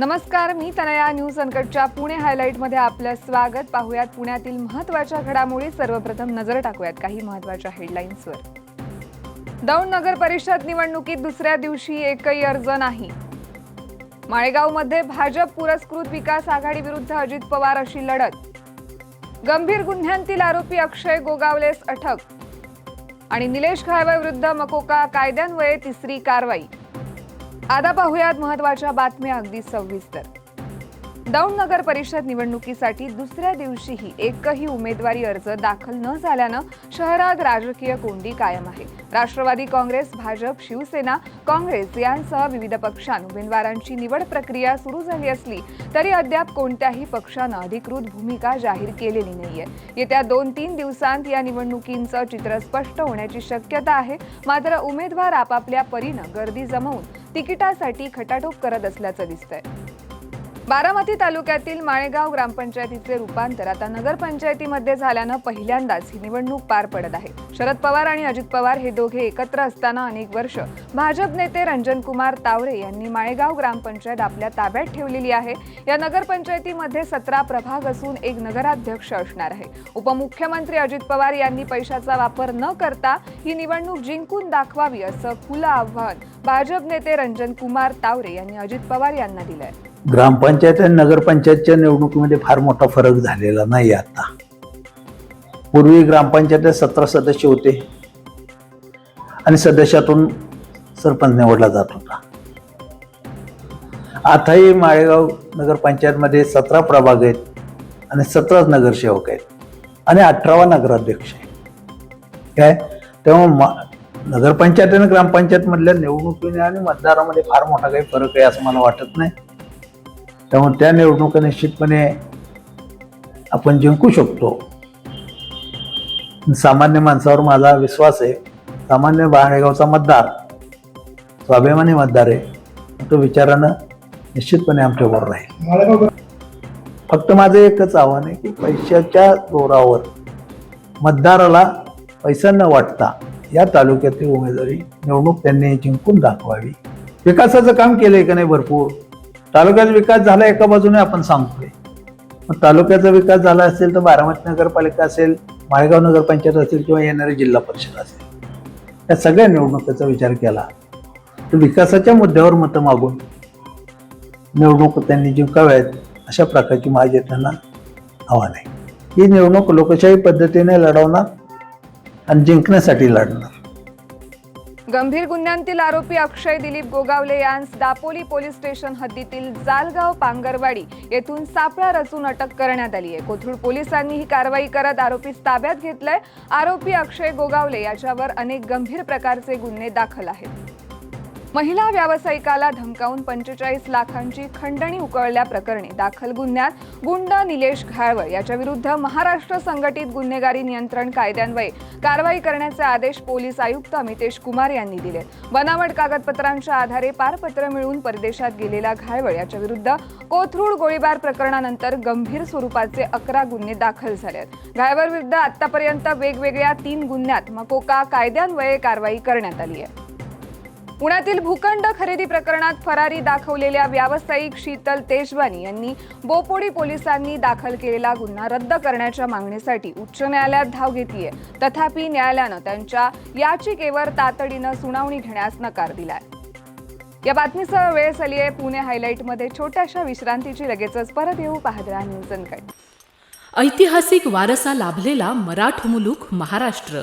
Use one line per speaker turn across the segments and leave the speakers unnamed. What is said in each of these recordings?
नमस्कार मी तनया न्यूज अनकटच्या पुणे हायलाईटमध्ये आपलं स्वागत. पाहुयात पुण्यातील महत्त्वाच्या घडामोडी. सर्वप्रथम नजर टाकूयात काही महत्त्वाच्या हेडलाईन्सवर दौंड नगर परिषद निवडणुकीत दुसऱ्या दिवशी एकही अर्ज नाही. माळेगावमध्ये भाजप पुरस्कृत विकास आघाडी विरुद्ध अजित पवार अशी लढत. गंभीर गुन्ह्यांतील आरोपी अक्षय गोगावलेस अटक. आणि निलेश घाळवे विरुद्ध मकोका कायद्यान्वये तिसरी कारवाई. आता पाहुयात महत्त्वाच्या बातम्या अगदी सविस्तर. दौंड नगर परिषद निवडणुकीसाठी दुसऱ्या दिवशीही एकही उमेदवारी अर्ज दाखल न झाल्यानं शहरात राजकीय कोंडी कायम आहे. राष्ट्रवादी काँग्रेस भाजप शिवसेना काँग्रेस यांसह विविध पक्षांत उमेदवारांची निवड प्रक्रिया सुरू झाली असली तरी अद्याप कोणत्याही पक्षानं अधिकृत भूमिका जाहीर केलेली नाहीये. येत्या दोन तीन दिवसांत या निवडणुकींचं चित्र स्पष्ट होण्याची शक्यता आहे. मात्र उमेदवार आपापल्या परीनं गर्दी जमवून तिकिटासाठी खटाटोप करत असल्याचं दिसतंय. बारामती तालुक्यातील माळेगाव ग्रामपंचायतीचे रूपांतर आता नगरपंचायतीमध्ये झाल्यानं पहिल्यांदाच ही निवडणूक पार पडत आहे. शरद पवार आणि अजित पवार हे दोघे एकत्र असताना अनेक वर्ष भाजप नेते रंजनकुमार तावरे यांनी माळेगाव ग्रामपंचायत आपल्या ताब्यात ठेवलेली आहे. या नगरपंचायतीमध्ये सतरा प्रभाग असून एक नगराध्यक्ष असणार आहे. उपमुख्यमंत्री अजित पवार यांनी पैशाचा वापर न करता ही निवडणूक जिंकून दाखवावी असं खुलं आव्हान भाजप नेते रंजनकुमार तावरे यांनी अजित पवार यांना दिलं आहे
ग्रामपंचायत आणि नगरपंचायतच्या निवडणुकीमध्ये फार मोठा फरक झालेला नाही आता. पूर्वी ग्रामपंचायतीत सतरा सदस्य होते. आणि सदस्यातून सरपंच निवडला जात होता. आताही माळेगाव नगरपंचायतमध्ये सतरा प्रभाग आहेत आणि सतराच नगरसेवक आहेत आणि अठरावा नगराध्यक्ष आहे. काय? तेव्हा मा नगरपंचायत आणि ग्रामपंचायतमधल्या निवडणुकीने आणि मतदारामध्ये फार मोठा काही फरक आहे असं मला वाटत नाही. त्यामुळे त्या निवडणुका निश्चितपणे आपण जिंकू शकतो. सामान्य माणसावर माझा विश्वास आहे. सामान्य बाहेरगावचा मतदार स्वाभिमानी मतदार आहे. तो विचारानं निश्चितपणे आमच्याबरोबर राहील. फक्त माझं एकच आव्हान आहे की पैशाच्या जोरावर मतदाराला पैसा न वाटता या तालुक्यातील उमेदवारी निवडणूक त्यांनी जिंकून दाखवावी. विकासाचं काम केलंय का नाही भरपूर? तालुक्याचा विकास झाला एका बाजूने आपण सांगतोय. मग तालुक्याचा विकास झाला असेल तर बारामती नगरपालिका असेल माळेगाव नगरपंचायत असेल किंवा येणारी जिल्हा परिषद असेल. या सगळ्या निवडणुकीचा विचार केला. तर विकासाच्या मुद्द्यावर मतं मागून निवडणूक त्यांनी जिंकाव्यात अशा प्रकारची माझी त्यांना आव्हान आहे. ही निवडणूक लोकशाही पद्धतीने लढवणार आणि जिंकण्यासाठी लढणार.
गंभीर गुन्ह्यांतील आरोपी अक्षय दिलीप गोगावले यांस दापोली पोलीस स्टेशन हद्दीतील जालगाव पांगरवाडी येथून सापळा रचून अटक करण्यात आली आहे. कोथरूड पोलिसांनी ही कारवाई करत आरोपी ताब्यात घेतलाय. आरोपी अक्षय गोगावले याच्यावर अनेक गंभीर प्रकारचे गुन्हे दाखल आहेत. महिला व्यावसायिकाला धमकावून पंचेचाळीस लाखांची खंडणी उकळल्या प्रकरणी दाखल गुन्ह्यात गुंड निलेश घाळवळ. याच्याविरुद्ध महाराष्ट्र संघटित गुन्हेगारी नियंत्रण कायद्यान्वये कारवाई करण्याचे आदेश पोलीस आयुक्त अमितेश कुमार यांनी दिले. बनावट कागदपत्रांच्या आधारे पारपत्र मिळवून परदेशात गेलेला घाळवळ. याच्याविरुद्ध कोथरूड गोळीबार प्रकरणानंतर गंभीर स्वरूपाचे अकरा गुन्हे दाखल झाले आहेत घाळवळ विरुद्ध आतापर्यंत वेगवेगळ्या तीन गुन्ह्यात मकोका कायद्यान्वये कारवाई करण्यात आली आहे. पुण्यातील भूखंड खरेदी प्रकरणात फरारी दाखवलेल्या व्यावसायिक शीतल तेजवानी यांनी बोपोडी पोलिसांनी दाखल केलेला गुन्हा रद्द करण्याच्या मागणीसाठी उच्च न्यायालयात धाव घेतली आहे तथापि न्यायालयानं त्यांच्या याचिकेवर तातडीनं सुनावणी घेण्यास नकार दिलाय. या बातमीसह वेळ झाली आहे पुणे हायलाईटमध्ये छोट्याशा विश्रांतीची लगेचच परत येऊ. पाहत राहा न्यूज
ऐतिहासिक वारसा लाभलेला मराठ मुलूक महाराष्ट्र.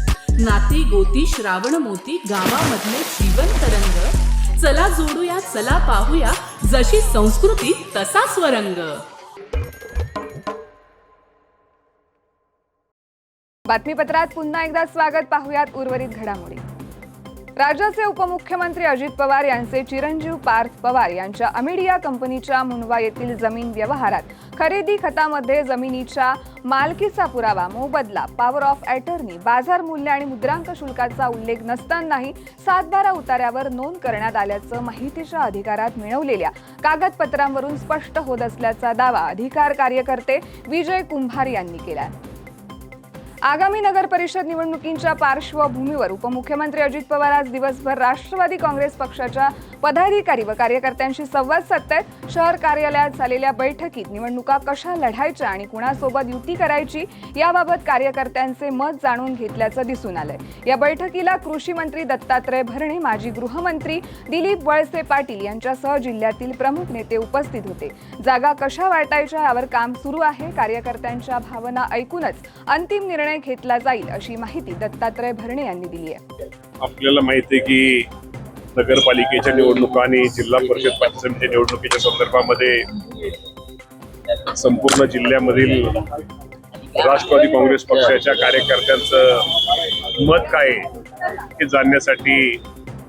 नाती गोती श्रावण मोती गावामधले जीवन तरंग. चला जोडूया चला पाहूया जशी संस्कृती तसा स्वरंग.
बातमीपत्रात पुन्हा एकदा स्वागत पाहूयात उर्वरित घडामोडी. राज्याचे उपमुख्यमंत्री अजित पवार यांचे चिरंजीव पार्थ पवार यांच्या अमिडिया कंपनीच्या मुंडवा येथील जमीन व्यवहारात खरेदी खतामध्ये जमिनीच्या मालकीचा पुरावा मोबदला पॉवर ऑफ अटर्नी बाजार मूल्य आणि मुद्रांक शुल्काचा उल्लेख नसतानाही सातबारा उतार्यावर नोंद करण्यात आल्याचं माहितीच्या अधिकारात मिळवलेल्या कागदपत्रांवरून स्पष्ट होत असल्याचा दावा अधिकार कार्यकर्ते विजय कुंभार यांनी केला आगामी नगर परिषद निवडणुकींच्या पार्श्वभूमीवर उपमुख्यमंत्री अजित पवार आज दिवसभर राष्ट्रवादी काँग्रेस पक्षाच्या पदाधिकारी व कार्यकर्त्यांशी संवाद साधतायत. शहर कार्यालयात झालेल्या बैठकीत निवडणुका कशा लढायच्या आणि कुणासोबत युती करायची याबाबत कार्यकर्त्यांचे मत जाणून घेतल्याचं दिसून आलंय. या बैठकीला कृषी मंत्री दत्तात्रय भरणे माजी गृहमंत्री दिलीप वळसे पाटील यांच्यासह जिल्ह्यातील प्रमुख नेते उपस्थित होते. जागा कशा वाटायच्या यावर काम सुरू आहे कार्यकर्त्यांच्या भावना ऐकूनच अंतिम निर्णय घेतला जाईल अशी माहिती दत्तात्रय भरणे यांनी दिली आहे.
आपल्याला माहिती आहे की नगरपालिकेच्या निवडणुका आणि जिल्हा परिषद पंचायत समिती निवडणुकीच्या संदर्भामध्ये संपूर्ण जिल्ह्यामधील राष्ट्रवादी काँग्रेस पक्षाच्या कार्यकर्त्यांचं मत काय हे जाणण्यासाठी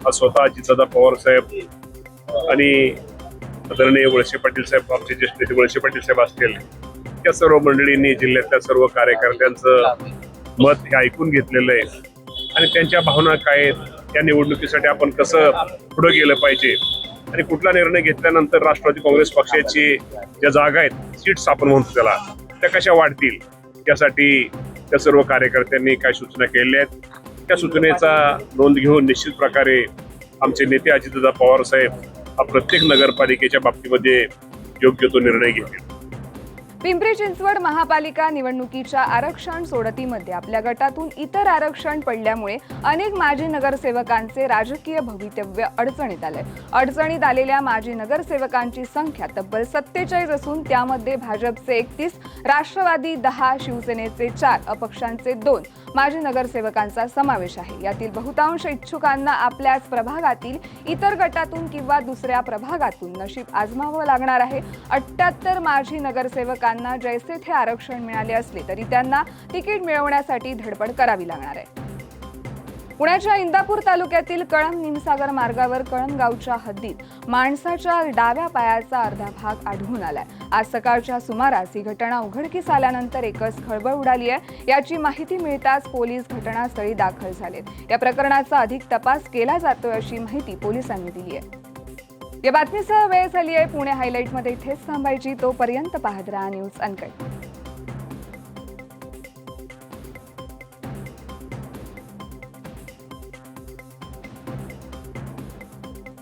आज स्वतः अजितदादा पवार साहेब आणि आदरणीय वळसे पाटील साहेब आमचे ज्येष्ठ नेते वळसे पाटील साहेब असतील या सर्व मंडळींनी जिल्ह्यातल्या सर्व कार्यकर्त्यांचं मत हे ऐकून घेतलेलं आहे. आणि त्यांच्या भावना काय आहेत या निवडणुकीसाठी आपण कसं पुढे गेलं पाहिजे? आणि कुठला निर्णय घेतल्यानंतर राष्ट्रवादी काँग्रेस पक्षाची ज्या जागा आहेत सीट्स आपण म्हणतो त्याला त्या कशा वाढतील? यासाठी त्या सर्व कार्यकर्त्यांनी काय सूचना केलेल्या आहेत? त्या सूचनेचा नोंद घेऊन निश्चित प्रकारे आमचे नेते अजितदादा पवार साहेब हा प्रत्येक नगरपालिकेच्या बाबतीमध्ये योग्य तो निर्णय घेतील.
पिंपरी चिंचवड महापालिका निवडणुकीच्या आरक्षण सोडतीमध्ये आपल्या गटातून इतर आरक्षण पडल्यामुळे अनेक माजी नगरसेवकांचे राजकीय भवितव्य अडचणीत आले. अडचणीत आलेल्या माजी नगरसेवकांची संख्या तब्बल सत्तेचाळीस असून त्यामध्ये भाजपचे एकतीस राष्ट्रवादी दहा शिवसेनेचे चार अपक्षांचे दोन माजी नगरसेवकांचा समावेश आहे. यातील बहुतांश इच्छुकांना आपल्याच प्रभागातील इतर गटातून किंवा दुसऱ्या प्रभागातून नशीब आजमावं लागणार आहे. अठ्ठ्याहत्तर माजी नगरसेवकांना जैसे थे आरक्षण मिळाले असले तरी त्यांना तिकीट मिळवण्यासाठी धडपड करावी लागणार आहे. पुण्याच्या इंदापूर तालुक्यातील कळम निमसागर मार्गावर कळमगावच्या हद्दीत माणसाच्या डाव्या पायाचा अर्धा भाग आढळून आलाय. आज सकाळच्या सुमारास ही घटना उघडकीस आल्यानंतर एकच खळबळ उडाली आहे. याची माहिती मिळताच पोलीस घटनास्थळी दाखल झालेत. या प्रकरणाचा अधिक तपास केला जातोय अशी माहिती पोलिसांनी दिली आहे. या बातमीसह वेळ झाली आहे. पुणे हायलाईटमध्ये इथेच थांबायची. तोपर्यंत पाहत राहा न्यूज अनकट.